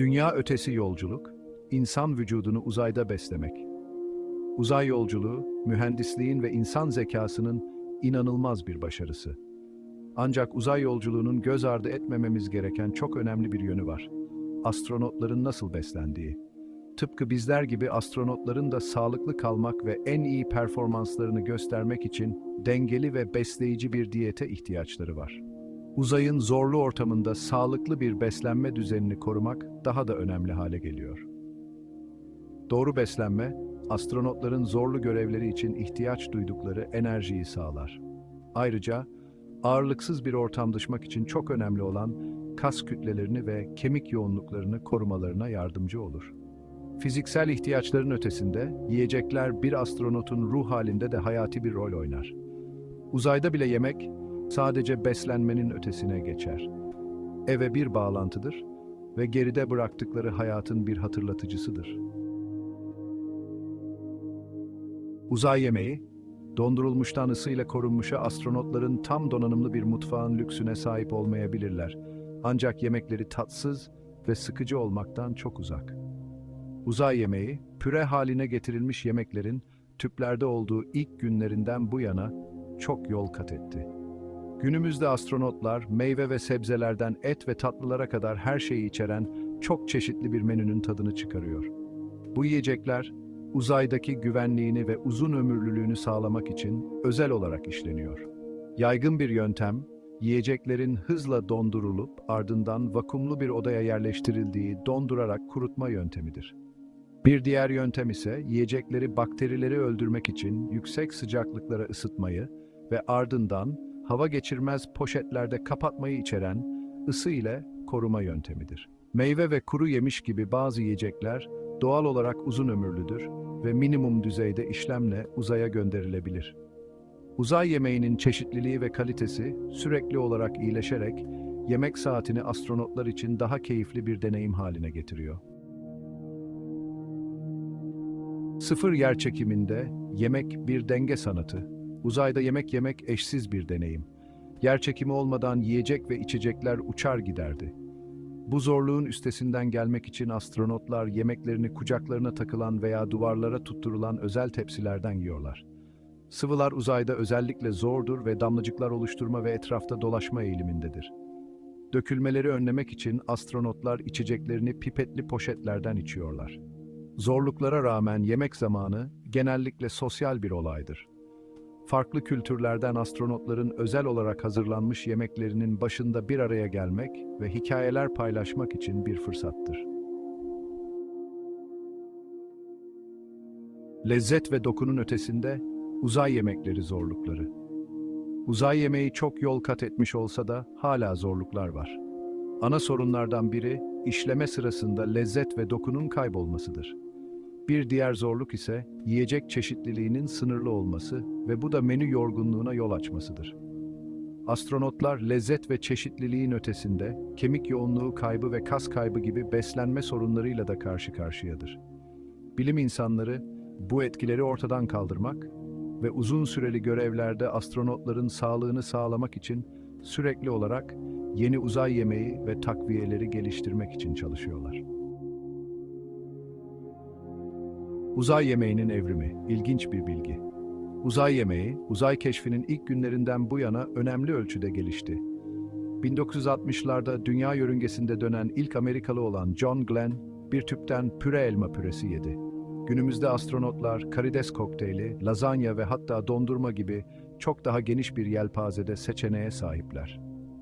Dünya ötesi yolculuk, insan vücudunu uzayda beslemek. Uzay yolculuğu, mühendisliğin ve insan zekasının inanılmaz bir başarısı. Ancak uzay yolculuğunun göz ardı etmememiz gereken çok önemli bir yönü var. Astronotların nasıl beslendiği. Tıpkı bizler gibi astronotların da sağlıklı kalmak ve en iyi performanslarını göstermek için dengeli ve besleyici bir diyete ihtiyaçları var. Uzayın zorlu ortamında sağlıklı bir beslenme düzenini korumak daha da önemli hale geliyor. Doğru beslenme, astronotların zorlu görevleri için ihtiyaç duydukları enerjiyi sağlar. Ayrıca ağırlıksız bir ortamdışmak için çok önemli olan kas kütlelerini ve kemik yoğunluklarını korumalarına yardımcı olur. Fiziksel ihtiyaçların ötesinde yiyecekler bir astronotun ruh halinde de hayati bir rol oynar. Uzayda bile yemek sadece beslenmenin ötesine geçer. Eve bir bağlantıdır ve geride bıraktıkları hayatın bir hatırlatıcısıdır. Uzay yemeği, dondurulmuştan ısıyla korunmuşa astronotların tam donanımlı bir mutfağın lüksüne sahip olmayabilirler. Ancak yemekleri tatsız ve sıkıcı olmaktan çok uzak. Uzay yemeği, püre haline getirilmiş yemeklerin tüplerde olduğu ilk günlerinden bu yana çok yol kat etti. Günümüzde astronotlar meyve ve sebzelerden et ve tatlılara kadar her şeyi içeren çok çeşitli bir menünün tadını çıkarıyor. Bu yiyecekler uzaydaki güvenliğini ve uzun ömürlülüğünü sağlamak için özel olarak işleniyor. Yaygın bir yöntem, yiyeceklerin hızla dondurulup ardından vakumlu bir odaya yerleştirildiği dondurarak kurutma yöntemidir. Bir diğer yöntem ise yiyecekleri bakterileri öldürmek için yüksek sıcaklıklara ısıtmayı ve ardından hava geçirmez poşetlerde kapatmayı içeren ısı ile koruma yöntemidir. Meyve ve kuru yemiş gibi bazı yiyecekler doğal olarak uzun ömürlüdür ve minimum düzeyde işlemle uzaya gönderilebilir. Uzay yemeğinin çeşitliliği ve kalitesi sürekli olarak iyileşerek yemek saatini astronotlar için daha keyifli bir deneyim haline getiriyor. Sıfır yer çekiminde yemek bir denge sanatı. Uzayda yemek yemek eşsiz bir deneyim. Yer çekimi olmadan yiyecek ve içecekler uçar giderdi. Bu zorluğun üstesinden gelmek için astronotlar yemeklerini kucaklarına takılan veya duvarlara tutturulan özel tepsilerden yiyorlar. Sıvılar uzayda özellikle zordur ve damlacıklar oluşturma ve etrafta dolaşma eğilimindedir. Dökülmeleri önlemek için astronotlar içeceklerini pipetli poşetlerden içiyorlar. Zorluklara rağmen yemek zamanı genellikle sosyal bir olaydır. Farklı kültürlerden astronotların özel olarak hazırlanmış yemeklerinin başında bir araya gelmek ve hikayeler paylaşmak için bir fırsattır. Lezzet ve dokunun ötesinde uzay yemekleri zorlukları. Uzay yemeği çok yol kat etmiş olsa da hala zorluklar var. Ana sorunlardan biri işleme sırasında lezzet ve dokunun kaybolmasıdır. Bir diğer zorluk ise yiyecek çeşitliliğinin sınırlı olması ve bu da menü yorgunluğuna yol açmasıdır. Astronotlar lezzet ve çeşitliliğin ötesinde kemik yoğunluğu kaybı ve kas kaybı gibi beslenme sorunlarıyla da karşı karşıyadır. Bilim insanları bu etkileri ortadan kaldırmak ve uzun süreli görevlerde astronotların sağlığını sağlamak için sürekli olarak yeni uzay yemeği ve takviyeleri geliştirmek için çalışıyorlar. Uzay yemeğinin evrimi, ilginç bir bilgi. Uzay yemeği, uzay keşfinin ilk günlerinden bu yana önemli ölçüde gelişti. 1960'larda dünya yörüngesinde dönen ilk Amerikalı olan John Glenn, bir tüpten püre elma püresi yedi. Günümüzde astronotlar karides kokteyli, lazanya ve hatta dondurma gibi çok daha geniş bir yelpazede seçeneğe sahipler.